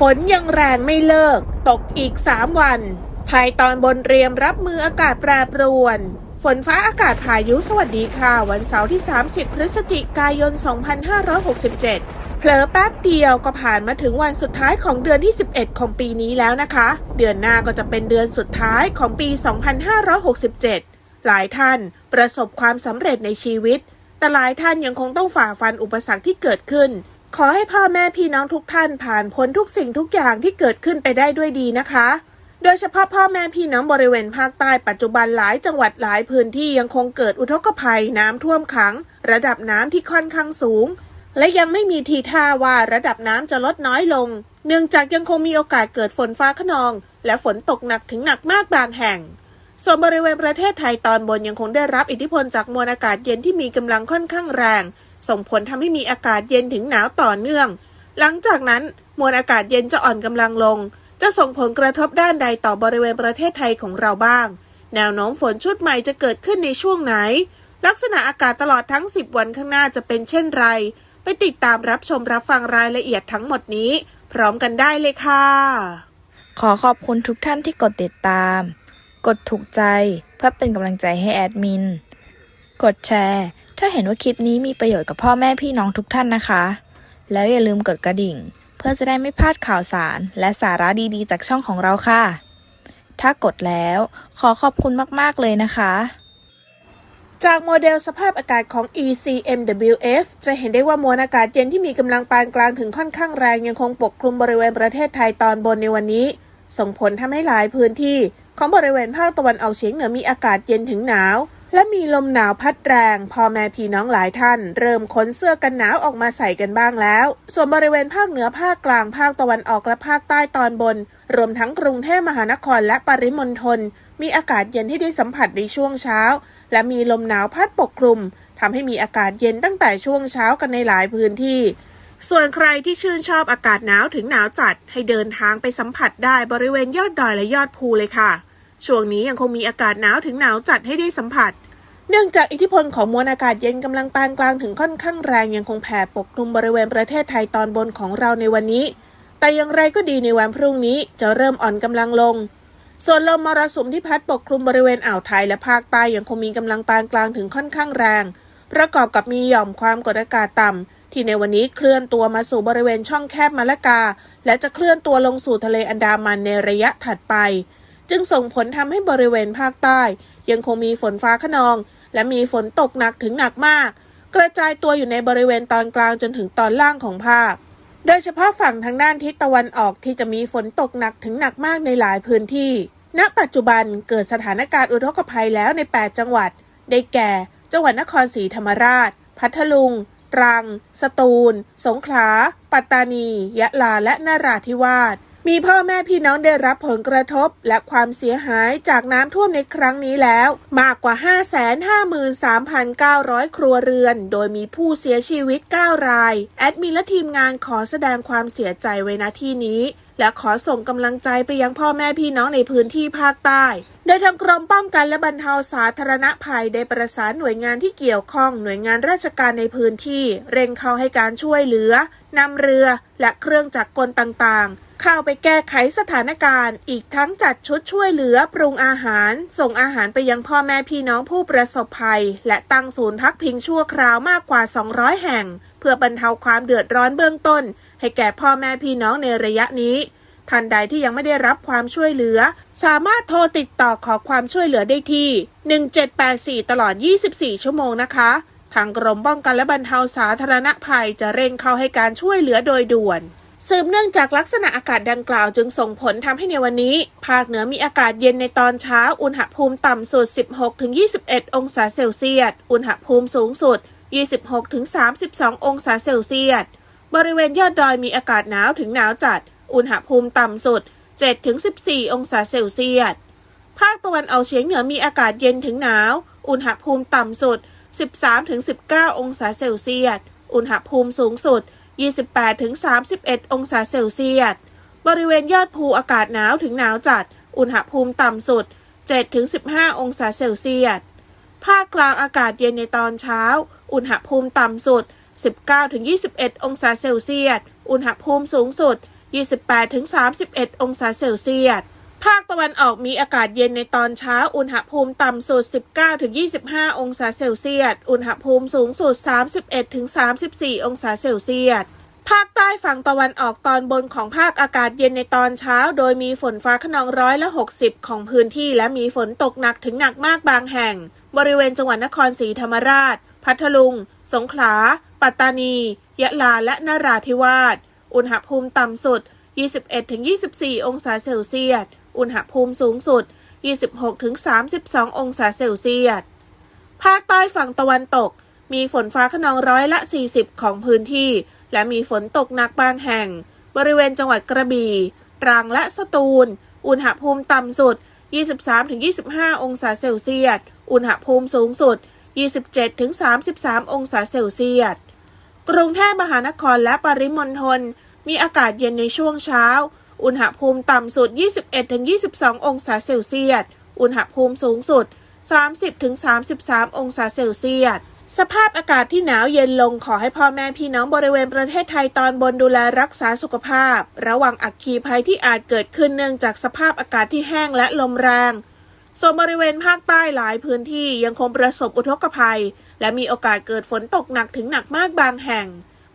ฝนยังแรงไม่เลิก ตกอีก 3 วันภายตอนบนเตรียมรับมืออากาศแปรปรวน ฝนฟ้าอากาศพายุสวัสดีค่ะ วันเสาร์ที่ 30 พฤศจิกายน 2567 เผลอแป๊บเดียวก็ผ่านมาถึงวันสุดท้ายของเดือนที่ 11 ของปีนี้แล้วนะคะ เดือนหน้าก็จะเป็นเดือนสุดท้ายของปี 2567 หลายท่านประสบความสำเร็จในชีวิต แต่หลายท่านยังคงต้องฝ่าฟันอุปสรรคที่เกิดขึ้น ขอให้พ่อแม่พี่น้องทุกท่านผ่านพ้นทุกสิ่งทุกอย่างที่เกิดขึ้นไปได้ด้วยดีนะคะ โดยเฉพาะพ่อแม่พี่น้องบริเวณภาคใต้ปัจจุบันหลายจังหวัดหลายพื้นที่ยังคงเกิดอุทกภัยน้ำท่วมขัง ระดับน้ำที่ค่อนข้างสูง และยังไม่มีทีท่าว่าระดับน้ำจะลดน้อยลง เนื่องจากยังคงมีโอกาสเกิดฝนฟ้าขนอง และฝนตกหนักถึงหนักมากบางแห่งส่วนบริเวณประเทศไทยตอนบนยังคงได้รับอิทธิพลจากมวลอากาศเย็นที่มีกำลังค่อนข้างแรง ส่งผลทำให้มีอากาศเย็นถึงหนาวต่อเนื่อง หลังจากนั้นมวลอากาศเย็นจะอ่อนกำลังลง จะส่งผลกระทบด้านใดต่อบริเวณประเทศไทยของเราบ้าง แนวโน้มฝนชุดใหม่จะเกิดขึ้นในช่วงไหน ลักษณะอากาศตลอดทั้ง 10 วันข้างหน้าจะเป็นเช่นไร ไปติดตามรับชมรับฟังรายละเอียดทั้งหมดนี้ พร้อมกันได้เลยค่ะ ขอขอบคุณทุกท่านที่กดติดตาม กดถูกใจเพื่อเป็นกำลังใจให้แอดมิน กดแชร์ ถ้าเห็นว่าคลิปนี้มีประโยชน์กับพ่อแม่พี่น้องทุกท่านนะคะ แล้วอย่าลืมกดกระดิ่ง เพื่อจะได้ไม่พลาดข่าวสาร และสาระดีๆ จากช่องของเราค่ะ ถ้ากดแล้วขอขอบคุณมากๆเลยนะคะ จากโมเดลสภาพอากาศของ ECMWF จะเห็นได้ว่ามวลอากาศเย็นที่มีกำลังปานกลางถึงค่อนข้างแรงยังคงปกคลุมบริเวณประเทศไทยตอนบนในวันนี้ ส่งผลทำให้หลายพื้นที่ ของบริเวณภาคตะวันออกเฉียงเหนือมีอากาศเย็นถึงหนาว และมีลมหนาวพัดแรงพ่อแม่พี่น้องหลายท่าน เริ่มขนเสื้อกันหนาวออกมาใส่กันบ้างแล้ว ส่วนบริเวณภาคเหนือภาคกลางภาคตะวันออกและภาคใต้ตอนบน รวมทั้งกรุงเทพมหานครและปริมณฑลมีอากาศเย็นที่ได้สัมผัสในช่วงเช้า และมีลมหนาวพัดปกคลุมทำให้มีอากาศเย็นตั้งแต่ช่วงเช้ากันในหลายพื้นที่ส่วนใครที่ชื่นชอบอากาศหนาวถึงหนาวจัดให้เดินทางไปสัมผัสได้บริเวณยอดดอยและยอดภูเลยค่ะ ช่วงนี้ยังคงมีอากาศหนาวถึงหนาวจัดให้ได้สัมผัส เนื่องจากอิทธิพลของมวลอากาศเย็นกำลังปานกลางถึงค่อนข้างแรงยังคงแผ่ปกคลุมบริเวณประเทศไทยตอนบนของเราในวันนี้ แต่อย่างไรก็ดีในวันพรุ่งนี้จะเริ่มอ่อนกำลังลง ส่วนลมมรสุมที่พัดปกคลุมบริเวณอ่าวไทยและภาคใต้ยังคงมีกำลังปานกลางถึงค่อนข้างแรง ประกอบกับมีหย่อมความกดอากาศต่ำที่ในวันนี้เคลื่อนตัวมาสู่บริเวณช่องแคบมาละกา และจะเคลื่อนตัวลงสู่ทะเลอันดามันในระยะถัดไป จึงส่งผลทำให้บริเวณภาคใต้ ยังคงมีฝนฟ้าขนอง และมีฝนตกหนักถึงหนักมาก กระจายตัวอยู่ในบริเวณตอนกลางจนถึงตอนล่างของภาค โดยเฉพาะฝั่งทางด้านทิศตะวันออกที่จะมีฝนตกหนักถึงหนักมากในหลายพื้นที่ ณ ปัจจุบันเกิดสถานการณ์อุทกภัยแล้วใน 8 จังหวัด ได้แก่ จังหวัดนครศรีธรรมราช พัทลุง ตรัง สตูล สงขลา ปัตตานี ยะลา และนราธิวาส มีพ่อแม่พี่น้องได้รับผลกระทบและความเสียหายจากน้ำท่วมในครั้งนี้แล้ว มากกว่า 553,900 ครัวเรือน โดยมีผู้เสียชีวิต 9 ราย แอดมินและทีมงานขอแสดงความเสียใจไว้ณที่นี้ และขอส่งกำลังใจไปยังพ่อแม่พี่น้องในพื้นที่ภาคใต้ โดยทางกรมป้องกันและบรรเทาสาธารณภัยได้ประสานหน่วยงานที่เกี่ยวข้องหน่วยงานราชการในพื้นที่ เร่งเข้าให้การช่วยเหลือนำเรือและเครื่องจักรกลต่างๆ เข้าไปแก้ไขสถานการณ์ อีกทั้งจัดชุดช่วยเหลือปรุงอาหาร ส่งอาหารไปยังพ่อแม่พี่น้องผู้ประสบภัย และตั้งศูนย์พักพิงชั่วคราวมากกว่า 200 แห่ง เพื่อบรรเทาความเดือดร้อนเบื้องต้น ให้แก่พ่อแม่พี่น้องในระยะนี้ ท่านใดที่ยังไม่ได้รับความช่วยเหลือ สามารถโทรติดต่อขอความช่วยเหลือได้ที่ 1784 ตลอด 24 ชั่วโมงนะคะ ทางกรมป้องกันและบรรเทาสาธารณภัยจะเร่งเข้าให้การช่วยเหลือโดยด่วนสืบเนื่องจากลักษณะอากาศดังกล่าวจึงส่งผลทำให้ในวันนี้ ภาคเหนือมีอากาศเย็นในตอนเช้า อุณหภูมิต่ำสุด 16-21 องศาเซลเซียส อุณหภูมิสูงสุด 26-32 องศาเซลเซียส บริเวณยอดดอยมีอากาศหนาวถึงหนาวจัด อุณหภูมิต่ำสุด 7-14 องศาเซลเซียส ภาคตะวันออกเฉียงเหนือมีอากาศเย็นถึงหนาว อุณหภูมิต่ำสุด 13-19 องศาเซลเซียส อุณหภูมิสูงสุด 28-31 องศาเซลเซียส บริเวณยอดภูอากาศหนาวถึงหนาวจัด อุณหภูมิต่ำสุด 7-15 องศาเซลเซียส ภาคกลางอากาศเย็นในตอนเช้า อุณหภูมิต่ำสุด 19-21 องศาเซลเซียส อุณหภูมิสูงสุด 28-31 องศาเซลเซียส ภาคตะวันออกมีอากาศเย็นในตอนเช้า อุณหภูมิต่ำสุด 19-25 องศาเซลเซียส อุณหภูมิสูงสุด 31-34 องศาเซลเซียสภาคใต้ฝั่งตะวันออกตอนบนของภาคอากาศเย็นในตอนเช้า โดยมีฝนฟ้าขนองร้อยละ 60 ของพื้นที่และมีฝนตกหนักถึงหนักมากบางแห่ง บริเวณจังหวัดนครศรีธรรมราช พัทลุง สงขลา ปัตตานี ยะลาและนราธิวาส อุณหภูมิต่ำสุด 21-24 องศาเซลเซียส อุณหภูมิสูงสุด 26-32 องศาเซลเซียส ภาคใต้ฝั่งตะวันตก มีฝนฟ้าขนองร้อยละ 40 ของพื้นที่ และมีฝนตกหนักบางแห่ง บริเวณจังหวัดกระบี่ตรังและสตูล อุณหภูมิต่ำสุด 23-25 องศาเซลเซียส อุณหภูมิสูงสุด 27-33 องศาเซลเซียส กรุงเทพมหานครและปริมณฑล มีอากาศเย็นในช่วงเช้า อุณหภูมิต่ำสุด 21-22 องศาเซลเซียส อุณหภูมิสูงสุด 30-33 องศาเซลเซียส สภาพอากาศที่หนาวเย็นลงขอให้พ่อแม่พี่น้องบริเวณประเทศไทยตอนบนดูแลรักษาสุขภาพ ระวังอัคคีภัยที่อาจเกิดขึ้นเนื่องจากสภาพอากาศที่แห้งและลมแรงส่วนบริเวณภาคใต้หลายพื้นที่ยังคงประสบอุทกภัย และมีโอกาสเกิดฝนตกหนักถึงหนักมากบางแห่ง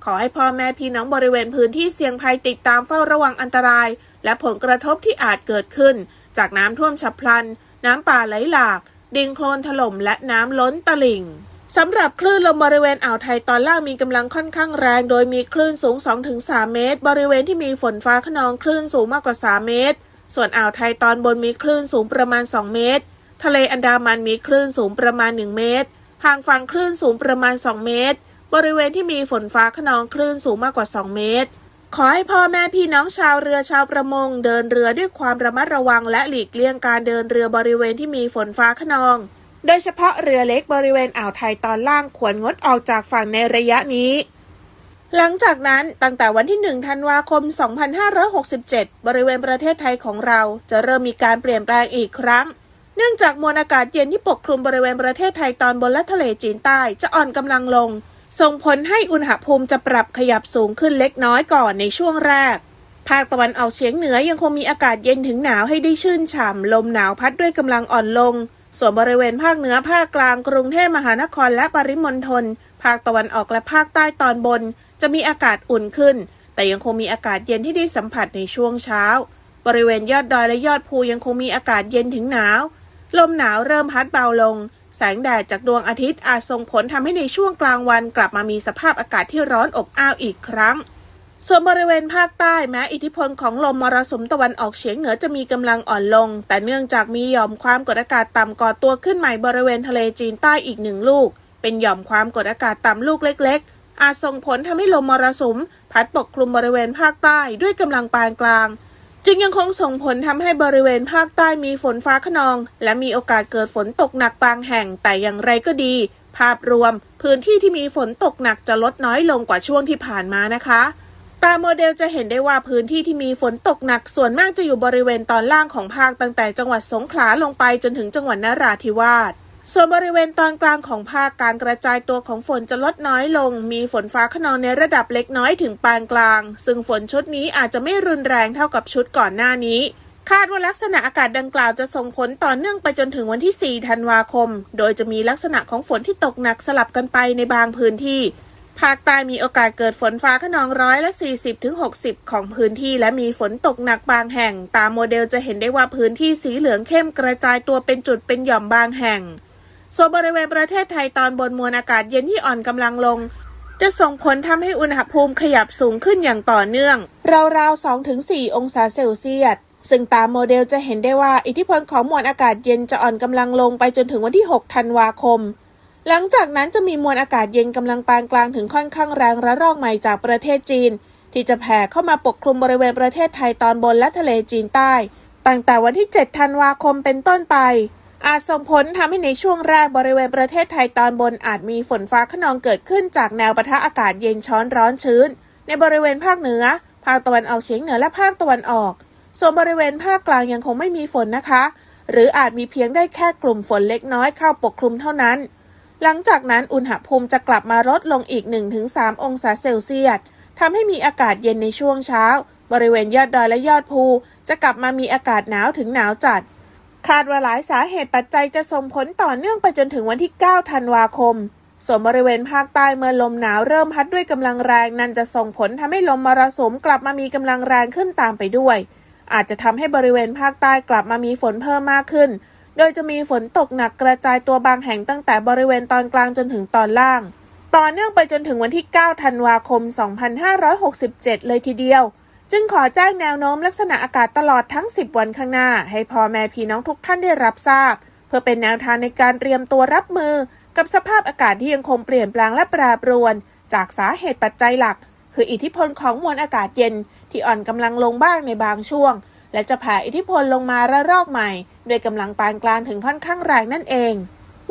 ขอให้พ่อแม่พี่น้องบริเวณพื้นที่เสี่ยงภัยติดตามเฝ้าระวังอันตราย และผลกระทบที่อาจเกิดขึ้น จากน้ำท่วมฉับพลัน น้ำป่าไหลหลาก ดินโคลนถล่มและน้ำล้นตลิ่งสำหรับคลื่นลมบริเวณอ่าวไทยตอนล่างมีกำลังค่อนข้างแรง โดยมีคลื่นสูง 2-3 เมตร บริเวณที่มีฝนฟ้าขนองคลื่นสูงมากกว่า 3 เมตร ส่วนอ่าวไทยตอนบนมีคลื่นสูงประมาณ 2 เมตร ทะเลอันดามันมีคลื่นสูงประมาณ 1 เมตร ห่างฝั่งคลื่นสูงประมาณ 2 เมตร บริเวณที่มีฝนฟ้าขนองคลื่นสูงมากกว่า 2 เมตร ขอให้พ่อแม่พี่น้องชาวเรือชาวประมง เดินเรือด้วยความระมัดระวังและหลีกเลี่ยงการเดินเรือบริเวณที่มีฝนฟ้าขนอง โดยเฉพาะเรือเล็กบริเวณอ่าวไทยตอนล่างควรงดออกจากฝั่งในระยะนี้หลังจากนั้นตั้งแต่วันที่ 1 ธันวาคม 2567 บริเวณประเทศไทยของเราจะเริ่มมีการเปลี่ยนแปลงอีกครั้ง เนื่องจากมวลอากาศเย็นที่ปกคลุมบริเวณประเทศไทยตอนบนและทะเลจีนใต้จะอ่อนกำลังลง ส่งผลให้อุณหภูมิจะปรับขยับสูงขึ้นเล็กน้อยก่อนในช่วงแรก ภาคตะวันออกเฉียงเหนือยังคงมีอากาศเย็นถึงหนาวให้ได้ชื่นฉ่ำลมหนาวพัดด้วยกำลังอ่อนลง ส่วนบริเวณภาคเหนือภาคกลางกรุงเทพมหานครและปริมณฑลภาคตะวันออกและภาคใต้ตอนบน จะมีอากาศอุ่นขึ้น แต่ยังคงมีอากาศเย็นที่ได้สัมผัสในช่วงเช้า บริเวณยอดดอยและยอดภูยังคงมีอากาศเย็นถึงหนาว ลมหนาวเริ่มพัดเบาลง แสงแดดจากดวงอาทิตย์อาจส่งผลทำให้ในช่วงกลางวันกลับมามีสภาพอากาศที่ร้อนอบอ้าวอีกครั้ง ส่วนบริเวณภาคใต้แม้อิทธิพลของลมมรสุมตะวันออกเฉียงเหนือจะมีกำลังอ่อนลง แต่เนื่องจากมีหย่อมความกดอากาศต่ำก่อตัวขึ้นใหม่บริเวณทะเลจีนใต้อีกหนึ่งลูก เป็นหย่อมความกดอากาศต่ำลูกเล็ก ๆ อาจส่งผลทำให้ลมมรสุม พัดปกคลุมบริเวณภาคใต้ด้วยกำลังปานกลาง จึงยังคงส่งผลทำให้บริเวณภาคใต้มีฝนฟ้าขนอง และมีโอกาสเกิดฝนตกหนักบางแห่งแต่อย่างไรก็ดี ภาพรวม พื้นที่ที่มีฝนตกหนักจะลดน้อยลงกว่าช่วงที่ผ่านมานะคะตามโมเดลจะเห็นได้ว่าพื้นที่ที่มีฝนตกหนักส่วนมากจะอยู่บริเวณตอนล่างของภาคตั้งแต่จังหวัดสงขลาลงไปจนถึงจังหวัดนราธิวาส ส่วนบริเวณตอนกลางของภาคการกระจายตัวของฝนจะลดน้อยลง มีฝนฟ้าขนองในระดับเล็กน้อยถึงปานกลาง ซึ่งฝนชุดนี้อาจจะไม่รุนแรงเท่ากับชุดก่อนหน้านี้ คาดว่าลักษณะอากาศดังกล่าวจะส่งผลต่อเนื่องไปจนถึงวันที่ 4 ธันวาคม โดยจะมีลักษณะของฝนที่ตกหนักสลับกันไปในบางพื้นที่ ภาคใต้มีโอกาสเกิดฝนฟ้าขนองร้อยละ40ถึง60 ของพื้นที่ และมีฝนตกหนักบางแห่ง ตามโมเดลจะเห็นได้ว่าพื้นที่สีเหลืองเข้มกระจายตัวเป็นจุดเป็นหย่อมบางแห่ง ส่วนบริเวณประเทศไทยตอนบนมวลอากาศเย็นที่อ่อนกำลังลง จะส่งผลทำให้อุณหภูมิขยับสูงขึ้นอย่างต่อเนื่อง ราวๆ 2-4 องศาเซลเซียสซึ่งตามโมเดลจะเห็นได้ว่าอิทธิพลของมวลอากาศเย็นจะอ่อนกำลังลงไปจนถึงวันที่ 6 ธันวาคม หลังจากนั้นจะมีมวลอากาศเย็นกำลังปานกลางถึงค่อนข้างแรงระลอกใหม่จากประเทศจีน ที่จะแผ่เข้ามาปกคลุมบริเวณประเทศไทยตอนบนและทะเลจีนใต้ ตั้งแต่วันที่ 7 ธันวาคมเป็นต้นไป อาจส่งผลทำให้ในช่วงแรกบริเวณประเทศไทยตอนบนอาจมีฝนฟ้าขนองเกิดขึ้นจากแนวปะทะอากาศเย็นช้อนร้อนชื้น ในบริเวณภาคเหนือ ภาคตะวันออกเฉียงเหนือและภาคตะวันออก ส่วนบริเวณภาคกลางยังคงไม่มีฝนนะคะ หรืออาจมีเพียงได้แค่กลุ่มฝนเล็กน้อยเข้าปกคลุมเท่านั้น หลังจากนั้นอุณหภูมิจะกลับมาลดลงอีก 1-3 องศาเซลเซียสทำให้มีอากาศเย็นในช่วงเช้า บริเวณยอดดอยและยอดภู จะกลับมามีอากาศหนาวถึงหนาวจัด คาดว่าหลายสาเหตุปัจจัยจะส่งผลต่อเนื่องไปจนถึงวันที่ 9 ธันวาคม ส่วนบริเวณภาคใต้เมื่อลมหนาวเริ่มพัดด้วยกำลังแรงนั่นจะส่งผลทำให้ลมมรสุมกลับมามีกำลังแรงขึ้นตามไปด้วย อาจจะทำให้บริเวณภาคใต้กลับมามีฝนเพิ่มมากขึ้น โดยจะมีฝนตกหนักกระจายตัวบางแห่งตั้งแต่บริเวณตอนกลางจนถึงตอนล่าง ต่อเนื่องไปจนถึงวันที่ 9 ธันวาคม 2567 เลยทีเดียว จึงขอแจ้งแนวโน้มลักษณะอากาศตลอดทั้ง 10 วันข้างหน้า ให้พ่อแม่พี่น้องทุกท่านได้รับทราบ เพื่อเป็นแนวทางในการเตรียมตัวรับมือ กับสภาพอากาศที่ยังคงเปลี่ยนแปลงและแปรปรวน จากสาเหตุปัจจัยหลัก คืออิทธิพลของมวลอากาศเย็น ที่อ่อนกำลังลงบ้างในบางช่วง และจะแผ่อิทธิพลลงมาระลอกใหม่ โดยกำลังปานกลางถึงค่อนข้างแรงนั่นเอง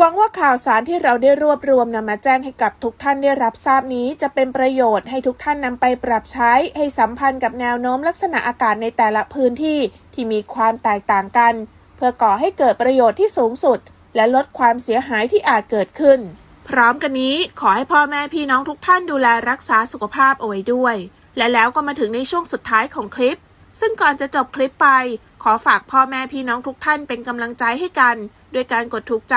หวังว่าข่าวสารที่เราได้รวบรวมนำมาแจ้งให้กับทุกท่านได้รับทราบนี้ จะเป็นประโยชน์ให้ทุกท่านนำไปปรับใช้ ให้สัมพันธ์กับแนวโน้มลักษณะอากาศในแต่ละพื้นที่ที่มีความแตกต่างกัน เพื่อก่อให้เกิดประโยชน์ที่สูงสุด และลดความเสียหายที่อาจเกิดขึ้น พร้อมกันนี้ขอให้พ่อแม่พี่น้องทุกท่านดูแลรักษาสุขภาพเอาไว้ด้วย และแล้วก็มาถึงในช่วงสุดท้ายของคลิป ซึ่งก่อนจะจบคลิปไป ขอฝากพ่อแม่พี่น้องทุกท่านเป็นกำลังใจให้กัน ด้วยการกดถูกใจ